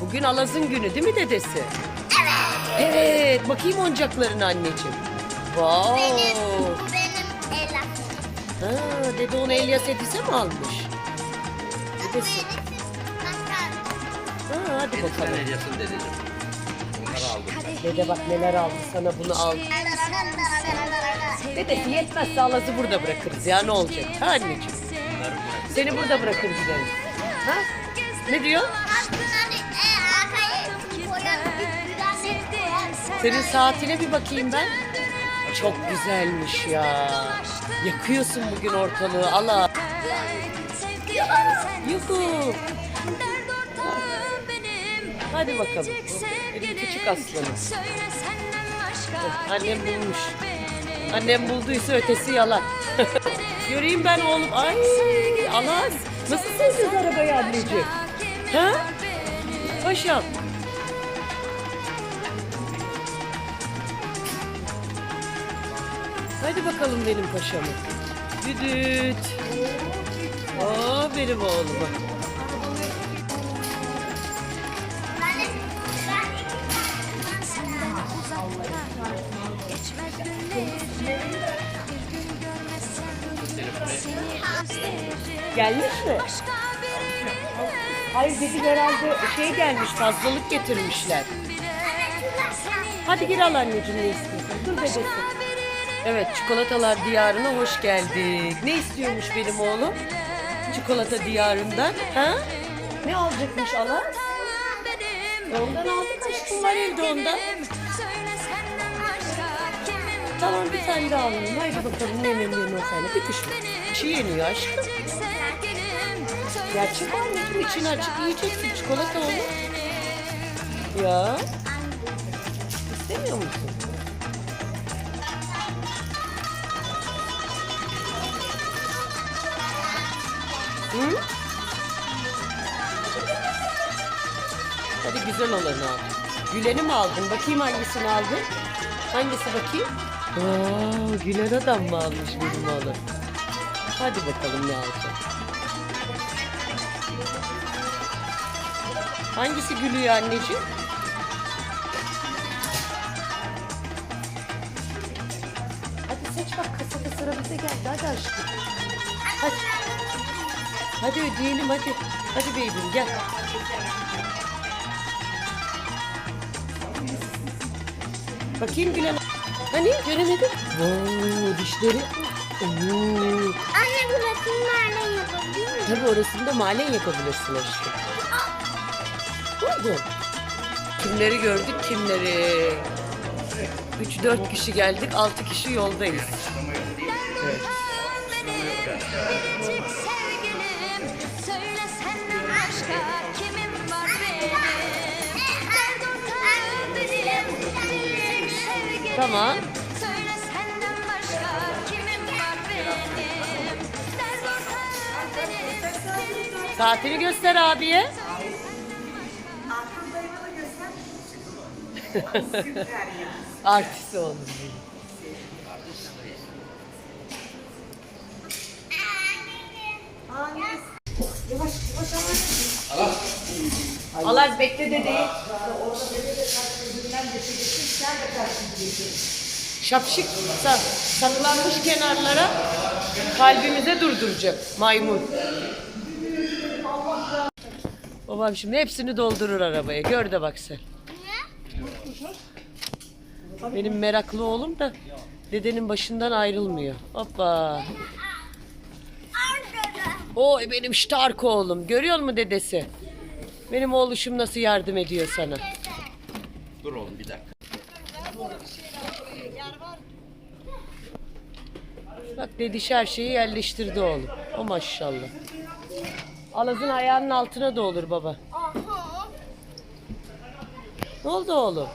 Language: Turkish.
Bugün Alaz'ın günü değil mi dedesi? Evet. Evet. Bakayım oyuncaklarına anneciğim. Wow. Benim Ela. Ha, dede onu Elias Edis'e mi almış? Dedesi. Ha, hadi Sen bakalım. ne diyorsun dedeciğim? Bunları aldım. Dede bak neler aldı sana bunu al. Dedesi yetmezse Alaz'ı burada bırakırız ya ne olacak? Ha anneciğim. Seni burada bırakır gideriz. Ha? Ne diyor? Senin saatine bir bakayım ben. Çok güzelmiş ya. Yakıyorsun bugün ortalığı. Allah. Yuhu. Hadi bakalım. Benim küçük aslanım. Annem bulmuş. Annem bulduysa ötesi yalan. Göreyim ben oğlum. Ay Alaz. Nasıl sevdiniz arabayı anneciğim? Ha? Paşam. Hadi bakalım benim paşamı. Düdüt. Benim oğluma. Gelmiş mi? Hayır dedim herhalde şey gelmiş fazlalık getirmişler. Hadi gir al anneciğim ne istiyorsun. Dur dedesi. Evet çikolatalar diyarına hoş geldik. Ne istiyormuş benim oğlum? Çikolata diyarından. Ha? Ne alacakmış Allah? Ondan aldık aşkım var evde ondan. Tamam bir tane daha alalım. Haydi bakalım ne yemeğin o sana. Bir kuş mu? Çiğ yeniyor aşkım. Gerçek anneciğim için açık yiyeceksin. Çikolata olur. Ya. İstemiyor musun? Hı? Hadi güzel olanı al. Gülen'i mi aldın? Bakayım hangisini aldın? Hangisi bakayım? Aa, Gülen adam mı almış benim oğlum? Hadi bakalım ne alacak. Hangisi gülüyor anneciğim? Hadi seç bak kasada sıra bize geldi. Hadi aşkım. Hadi. Hadi ödeyelim hadi. Hadi bebeğim gel. Bakayım Gülen. Hani göremedim. Oo, dişleri. Oo. Anne burası nerede yapabilir miyim? Tabii orasında mahallen yapabilirsin aşkım. Oldu. Kimleri gördük kimleri. 3-4 kişi geldik 6 kişi yoldayız. Evet. Benim? Saatini göster abiye. Artist oğlum Alaz bekle dedeyi. Şapşik sa- saklanmış kenarlara kalbimize durduracak maymun. Babam şimdi hepsini doldurur arabaya. Gör de bak sen. Benim meraklı oğlum da dedenin başından ayrılmıyor. Hoppa. Oy benim Stark oğlum. Görüyor musun dedesi? Benim oğluşum nasıl yardım ediyor sana. Dur oğlum bir dakika. Bak dediş her şeyi yerleştirdi oğlum. O maşallah. Alazın ayağının altına da olur baba. Ne oldu oğlum?